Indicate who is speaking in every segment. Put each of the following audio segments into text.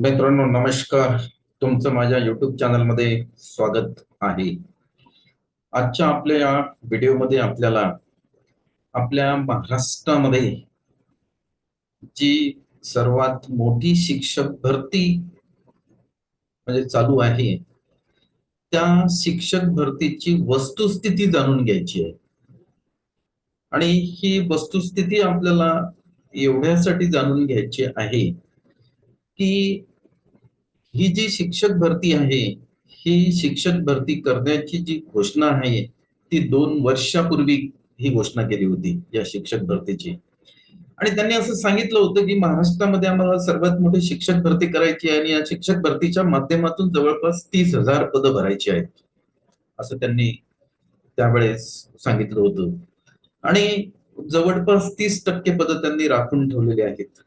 Speaker 1: मित्रांनो नमस्कार. तुमचं माझ्या युट्यूब चॅनलमध्ये स्वागत आहे. आजच्या आपल्या या व्हिडिओमध्ये आपल्याला आपल्या महाराष्ट्रामध्ये जी सर्वात मोठी शिक्षक भरती म्हणजे चालू आहे त्या शिक्षक भरतीची वस्तुस्थिती जाणून घ्यायची आहे. आणि ही वस्तुस्थिती आपल्याला एवढ्यासाठी जाणून घ्यायची आहे की ही जी शिक्षक भरती आहे ही शिक्षक भरती करण्याची जी घोषणा आहे ती दोन वर्षापूर्वी ही घोषणा केली होती या शिक्षक भरतीची. आणि त्यांनी असं सांगितलं होतं की महाराष्ट्रामध्ये आम्हाला सर्वात मोठी शिक्षक भरती करायची आहे आणि या शिक्षक भरतीच्या माध्यमातून जवळपास तीस हजार पदं भरायची आहेत असं त्यांनी त्यावेळेस सांगितलं होतं. आणि जवळपास तीस टक्के पदं त्यांनी राखून ठेवलेली आहेत.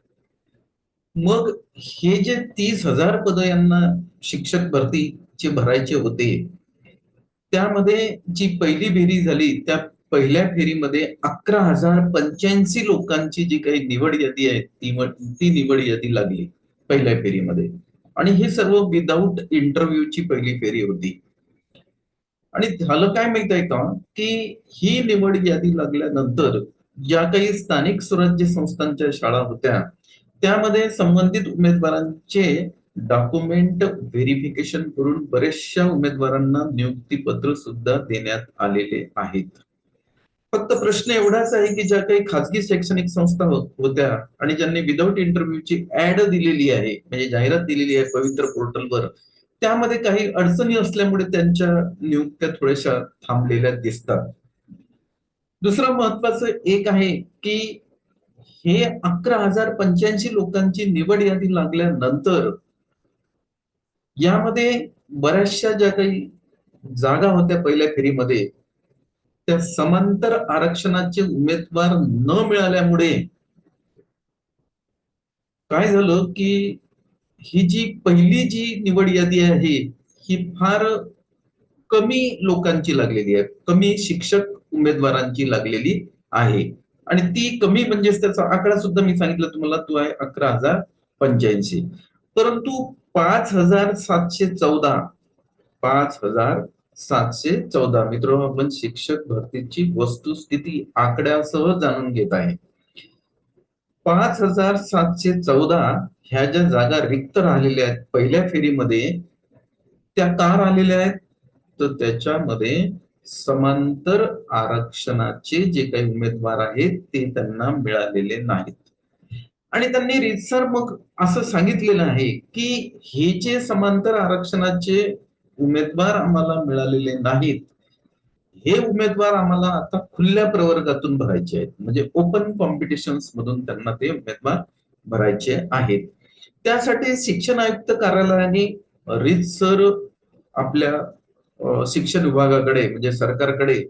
Speaker 1: मग हे जे तीस हजार पद यांना शिक्षक भरतीचे भरायचे होते त्यामध्ये जी पहिली फेरी झाली त्या पहिल्या फेरीमध्ये अकरा हजार पंच्याऐंशी लोकांची जी काही निवड यादी आहे ती ती निवड यादी लागली पहिल्या फेरीमध्ये. आणि हे सर्व विदाऊट इंटरव्ह्यूची पहिली फेरी होती. आणि झालं काय माहीत आहे का? की ही निवड यादी लागल्यानंतर ज्या काही स्थानिक स्वराज्य संस्थांच्या शाळा होत्या त्यामध्ये संबंधित उमेदवारांचे डॉक्युमेंट व्हेरिफिकेशन करून बरेचशा उमेदवारांना नियुक्तीपत्र सुद्धा देण्यात आलेले आहेत. फक्त प्रश्न एवढाच आहे की ज्या काही खासगी शैक्षणिक संस्था हो-, होत्या आणि ज्यांनी विदाऊट इंटरव्ह्यूची ऍड दिलेली आहे म्हणजे जाहिरात दिलेली आहे पवित्र पोर्टलवर त्यामध्ये काही अडचणी असल्यामुळे त्यांच्या नियुक्त्या थोड्याशा थांबलेल्या दिसतात. दुसरं महत्वाचं एक आहे की हे अकरा हजार पंच्याऐंशी लोकांची निवड यादी लागल्यानंतर यामध्ये बऱ्याचशा ज्या काही जागा होत्या पहिल्या फेरीमध्ये त्या समांतर आरक्षणाचे उमेदवार न मिळाल्यामुळे काय झालं की ही जी पहिली जी निवड यादी आहे ही फार कमी लोकांची लागलेली आहे कमी शिक्षक उमेदवारांची लागलेली आहे. आणि ती कमी म्हणजेच त्याचा आकडा सुद्धा मी सांगितलं तुम्हाला तो आहे अकरा हजार पंच्याऐंशी. परंतु पाच हजार सातशे चौदा पाच हजार सातशे चौदा मित्र आपण शिक्षक भरतीची वस्तुस्थिती आकड्यासह जाणून घेत आहे. पाच हजार सातशे चौदा ह्या ज्या जागा रिक्त राहिलेल्या आहेत पहिल्या फेरीमध्ये त्या का राहिलेल्या आहेत? तर त्याच्यामध्ये समांतर आरक्षणाचे जे काही उमेदवार आहेत ते त्यांना मिळालेले नाहीत. आणि त्यांनी रितसर मग असं सांगितलेलं आहे की हे जे समांतर आरक्षणाचे उमेदवार आम्हाला मिळालेले नाहीत हे उमेदवार आम्हाला आता खुल्या प्रवर्गातून भरायचे आहेत. म्हणजे ओपन कॉम्पिटिशन मधून त्यांना ते उमेदवार भरायचे आहेत. त्यासाठी शिक्षण आयुक्त कार्यालयाने रितसर आपल्या शिक्षण विभागाकडे म्हणजे सरकारकडे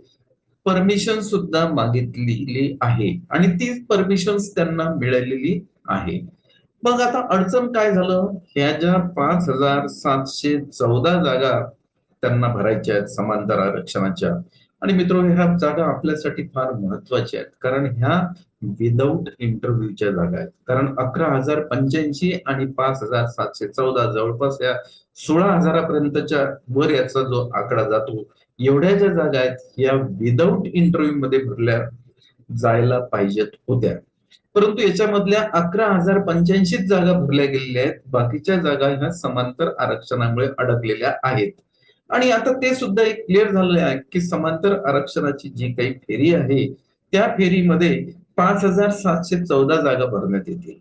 Speaker 1: परमिशन सुद्धा मागितलेली आहे. आणि ती परमिशन त्यांना मिळालेली आहे. मग आता अडचण काय झालं? ह्या ज्या पाच हजार सातशे चौदा जागा त्यांना भरायच्या आहेत समांतर आरक्षणाच्या. आणि मित्र ह्या जागा आपल्यासाठी फार महत्त्वाच्या आहेत. कारण ह्या विदाऊट इंटरव्ह्यूच्या जागा आहेत. कारण अकरा हजार पंच्याऐंशी आणि पाच हजार सातशे चौदा जवळपास या सोळा हजारापर्यंतच्या वर याचा जो आकडा जातो एवढ्या ज्या जागा आहेत या विदाऊट इंटरव्ह्यू मध्ये भरल्या जायला पाहिजेत होत्या. परंतु याच्यामधल्या अकरा हजार पंच्याऐंशी जागा भरल्या गेलेल्या आहेत. बाकीच्या जागा ह्या समांतर आरक्षणामुळे अडकलेल्या आहेत. आणि आता ते सुद्धा एक क्लिअर झालेलं आहे की समांतर आरक्षणाची जी काही फेरी आहे त्या फेरीमध्ये पाच हजार सातशे चौदा जागा भरण्यात येतील.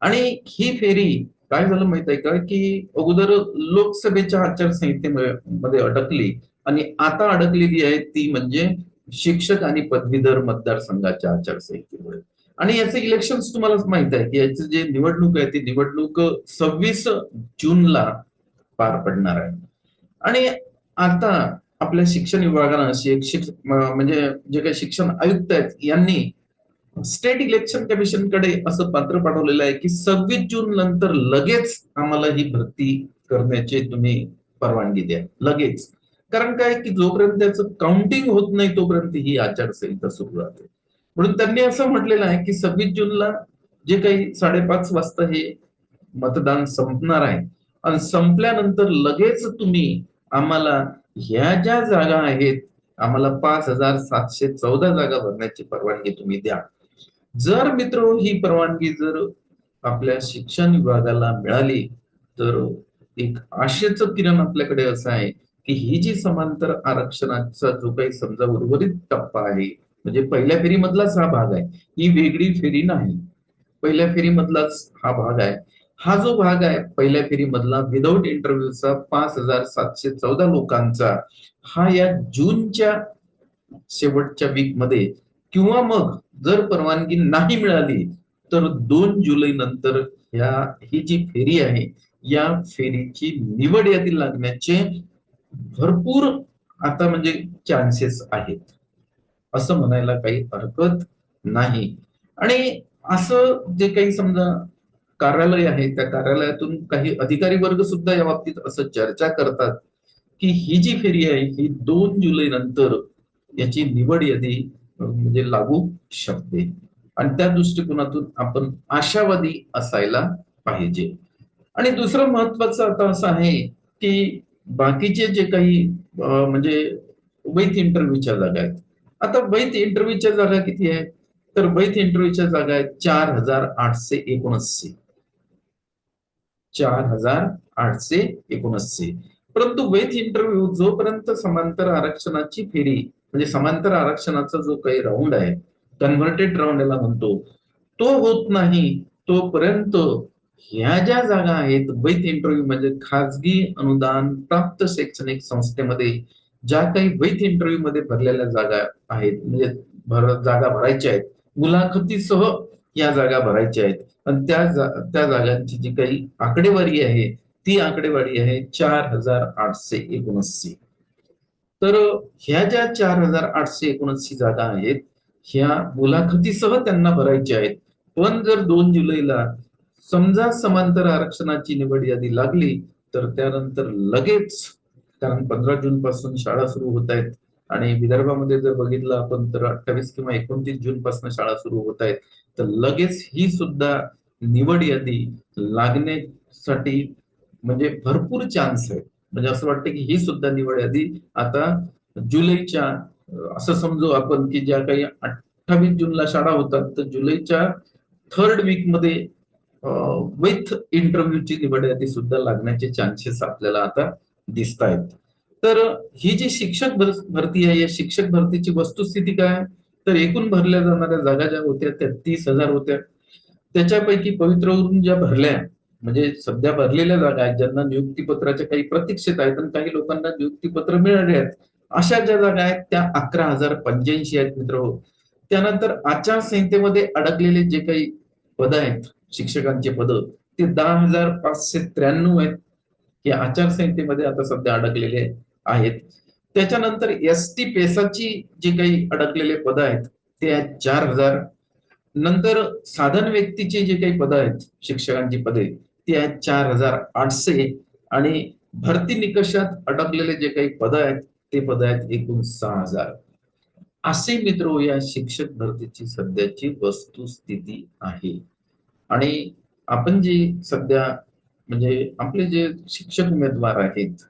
Speaker 1: आणि ही फेरी काय झालं माहीत आहे का की अगोदर लोकसभेच्या आचारसंहितेमध्ये अडकली आणि आता अडकलेली आहे ती म्हणजे शिक्षक आणि पदवीधर मतदारसंघाच्या आचारसंहितेमुळे. आणि याचे इलेक्शन तुम्हाला माहीत आहे की याचं जे निवडणूक आहे ती निवडणूक सव्वीस जूनला पार पडणार आहे. आणि आता आपल्या शिक्षण विभागानं शिक्षक म्हणजे जे काही शिक्षण आयुक्त आहेत यांनी स्टेट इलेक्शन कमिशनकडे असं पात्र पाठवलेलं आहे की सव्वीस जून नंतर लगेच आम्हाला ही भरती करण्याची तुम्ही परवानगी द्या. लगेच. कारण काय की जोपर्यंत त्याचं काउंटिंग होत नाही तोपर्यंत ही आचारसंहिता सुरू राहते. म्हणून त्यांनी असं म्हटलेलं आहे की सव्वीस जूनला जे काही साडेपाच वाजता हे मतदान संपणार आहे आणि संपल्यानंतर लगेच तुम्ही आम्हाला ह्या ज्या जागा आहेत आम्हाला पाच हजार सातशे चौदा जागा भरण्याची परवानगी तुम्ही द्या. जर मित्र ही परवानगी जर आपल्या शिक्षण विभागाला मिळाली तर एक आशेचं किरण आपल्याकडे असं आहे की ही जी समांतर आरक्षणाचा जो काही समजा उर्वरित टप्पा आहे म्हणजे पहिल्या फेरीमधलाच हा भाग आहे ही वेगळी फेरी नाही. पहिल्या फेरीमधलाच हा भाग आहे. हा जो भाग आहे पहिल्या फेरीमधला विदाऊट इंटरव्ह्यूचा पाच हजार सातशे चौदा लोकांचा हा या जूनच्या शेवटच्या वीकमध्ये किंवा मग जर परवानगी नाही मिळाली तर दोन जुलै नंतर या ही जी फेरी आहे या फेरीची निवड यादी लागण्याचे भरपूर आता म्हणजे चान्सेस आहेत. असं म्हणायला काही हरकत नाही. आणि असं जे काही समजा कार्यालय आहे त्या कार्यालयातून काही अधिकारी वर्ग सुद्धा या बाबतीत असं चर्चा करतात की ही जी फेरी आहे ही दोन जुलै नंतर याची निवड यादी म्हणजे लागू शकते. आणि त्या दृष्टिकोनातून आपण आशावादी असायला पाहिजे. आणि दुसरं महत्वाचं आता असं आहे की बाकीचे जे काही म्हणजे वैध इंटरव्ह्यूच्या जागा आहेत. आता वैध इंटरव्ह्यूच्या जागा किती आहेत? तर वैध इंटरव्ह्यूच्या जागा आहेत चार हजार आठशे एकोणऐंशी. चार हजार आठशे एकोणऐंशी. परंतु वैध इंटरव्ह्यू जोपर्यंत समांतर आरक्षणाची फेरी म्हणजे समांतर आरक्षणाचा जो काही राऊंड आहे कन्व्हर्टेड राऊंड याला म्हणतो तो होत नाही. तोपर्यंत ह्या ज्या जागा आहेत वैध इंटरव्ह्यू म्हणजे खाजगी अनुदान प्राप्त शैक्षणिक संस्थेमध्ये ज्या काही वैध इंटरव्ह्यू मध्ये भरलेल्या जागा आहेत म्हणजे भर जागा भरायच्या आहेत मुलाखतीसह या जागा भरायच्या आहेत. आणि त्या त्या जागांची जी काही आकडेवारी आहे ती आकडेवारी आहे चार हजार आठशे एकोणऐंशी. तर ह्या ज्या चार हजार आठशे एकोणऐंशी जागा आहेत ह्या मुलाखतीसह त्यांना भरायच्या आहेत. पण जर दोन जुलैला समजा समांतर आरक्षणाची निवड यादी लागली तर त्यानंतर लगेच कारण पंधरा जून पासून शाळा सुरू होत आहेत आणि विदर्भामध्ये जर बघितलं आपण तर अठ्ठावीस किंवा एकोणतीस जून पासून शाळा सुरू होत आहेत. तर लगेच ही सुद्धा निवड यादी लागण्यासाठी म्हणजे भरपूर चान्स आहेत. म्हणजे असं वाटतं की ही सुद्धा निवड यादी आता जुलैच्या असं समजू आपण की ज्या काही अठ्ठावीस जूनला शाळा होतात तर जुलैच्या थर्ड वीकमध्ये विथ इंटरव्ह्यूची निवड यादी सुद्धा लागण्याचे चान्सेस आपल्याला आता दिसत आहेत. तर ही जी शिक्षक भरती आहे या शिक्षक भरतीची वस्तुस्थिती काय? तर एकूण भरल्या जाणाऱ्या जागा ज्या होत्या त्या तीस हजार होत्या. त्याच्यापैकी पवित्रवरून ज्या भरल्या म्हणजे सध्या भरलेल्या जागा आहेत ज्यांना नियुक्तीपत्राच्या काही प्रतीक्षेत आहेत आणि काही लोकांना नियुक्तीपत्र मिळाले आहेत अशा ज्या जागा आहेत त्या अकरा हजार पंच्याऐंशी आहेत मित्र हो. त्यानंतर आचारसंहितेमध्ये अडकलेले जे काही पद आहेत शिक्षकांचे पद ते दहा हजार पाचशे त्र्याण्णव आहेत हे आचारसंहितेमध्ये आता सध्या अडकलेले आहेत. त्याच्यानंतर एस टी पेसाची जे काही अडकलेले पद आहेत ते आहेत चार हजार. नंतर साधन व्यक्तीचे जे काही पद आहेत शिक्षकांची पदे ते आहेत चार हजार आठशे आणि भरती निकषात अडकलेले जे काही पद आहेत ते पद आहेत एकूण सहा हजार. असे मित्र हो या शिक्षक भरतीची सध्याची वस्तुस्थिती आहे. आणि आपण जे सध्या म्हणजे आपले जे शिक्षक उमेदवार आहेत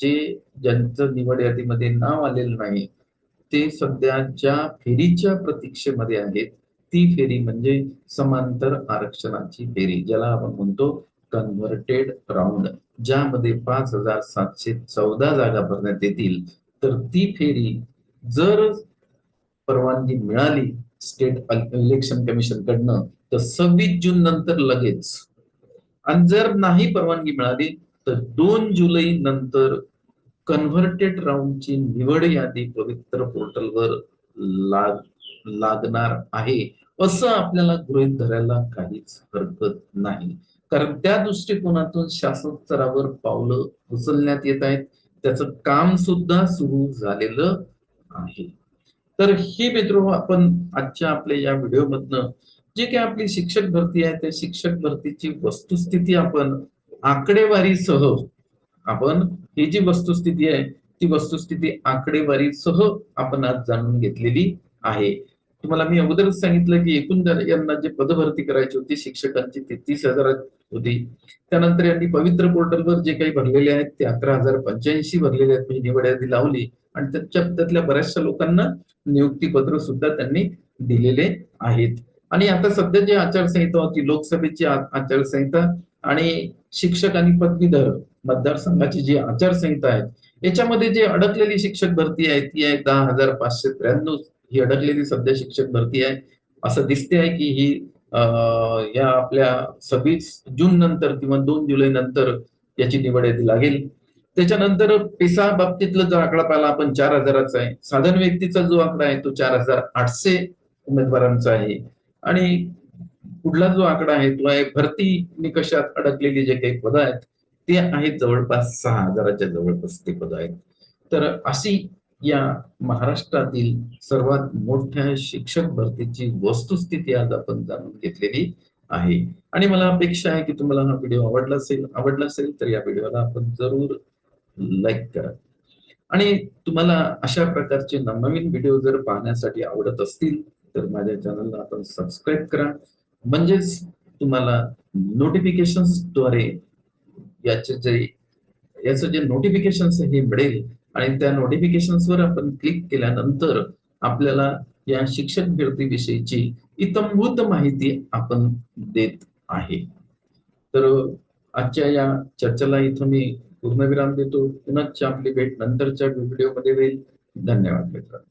Speaker 1: जे ज्यांचं निवड यादीमध्ये नाव आलेलं नाही ते सध्याच्या फेरीच्या प्रतीक्षेमध्ये आहेत. ती फेरी म्हणजे समांतर आरक्षणाची फेरी ज्याला आपण म्हणतो कन्व्हर्टेड राऊंड ज्यामध्ये पाच हजार सातशे चौदा जागा भरण्यात येतील. तर ती फेरी जर परवानगी मिळाली स्टेट इलेक्शन कमिशन कडनं तर सव्वीस जून नंतर लगेच. आणि जर नाही परवानगी मिळाली तर दोन जुलै नंतर कन्व्हर्टेड राऊंडची निवड यादी पवित्र पोर्टलवर लाग लागणार आहे. असं आपल्याला गृहित धरायला काहीच हरकत नाही. कारण त्या दृष्टिकोनातून शासन स्तरावर पावलं उचलण्यात येत आहेत. त्याचं काम सुद्धा सुरू झालेलं आहे. तर हे मित्र आपण आजच्या आपल्या या व्हिडिओमधनं जे काही आपली शिक्षक भरती आहे त्या शिक्षक भरतीची वस्तुस्थिती आपण आकडेवारीसह आपण ही जी वस्तुस्थिती आहे ती वस्तुस्थिती आकडेवारीसह आपण आज जाणून घेतलेली आहे. तुम्हाला मी अगोदरच सांगितलं की एकूण यांना जे पदभरती करायची होती शिक्षकांची तेहतीस हजार होती. त्यानंतर यांनी पवित्र पोर्टलवर जे काही भरलेले आहेत ते अकरा हजार पंच्याऐंशी भरलेले आहेत. म्हणजे निवड यादी लावली आणि त्याच्या त्यातल्या बऱ्याचशा लोकांना नियुक्तीपत्र सुद्धा त्यांनी दिलेले आहेत. आणि आता सध्या जी आचारसंहिता होती लोकसभेची आचारसंहिता आणि शिक्षक आणि पदवीधर मतदारसंघाची जी आचारसंहिता आहे याच्यामध्ये जे अडकलेली शिक्षक भरती आहे ती आहे दहा हजार पाचशे त्र्याण्णव ही अडकलेली सध्या शिक्षक भरती आहे. असं दिसते आहे की ही या आपल्या सव्वीस जून नंतर किंवा दोन जुलै नंतर याची निवड यादी लागेल. त्याच्यानंतर पेसा बाबतीतला जो आकडा पाहिला आपण चार हजाराचा आहे. साधन व्यक्तीचा जो आकडा आहे तो चार हजार आठशे उमेदवारांचा आहे. आणि पुढला जो आकडा आहे तो आहे भरती निकषात अडकलेली जे काही पदं आहेत ते आहेत जवळपास सहा हजाराच्या जवळपास ते पदं आहेत. तर अशी या महाराष्ट्रातील सर्वात मोठ्या शिक्षक भरतीची वस्तुस्थिती आज आपण जाणून घेतलेली आहे. आणि मला अपेक्षा आहे की तुम्हाला हा व्हिडिओ आवडला असेल आवडला असेल तर या व्हिडिओला आपण जरूर लाईक करा. आणि तुम्हाला अशा प्रकारचे नवनवीन व्हिडिओ जर पाहण्यासाठी आवडत असतील तर माझ्या चॅनलला आपण सबस्क्राईब करा. म्हणजेच तुम्हाला नोटिफिकेशन्सद्वारे याचे जे याचं जे नोटिफिकेशन हे मिळेल आणि त्या नोटिफिकेशन्सवर आपण क्लिक केल्यानंतर आपल्याला या शिक्षक भरतीविषयीची इतंभूत माहिती आपण देत आहे. तर आजच्या या चर्चेला इथं मी पूर्णविराम देतो. पुन्हा आपली भेट नंतरच्या व्हिडिओमध्ये होईल. धन्यवाद मित्रांनो.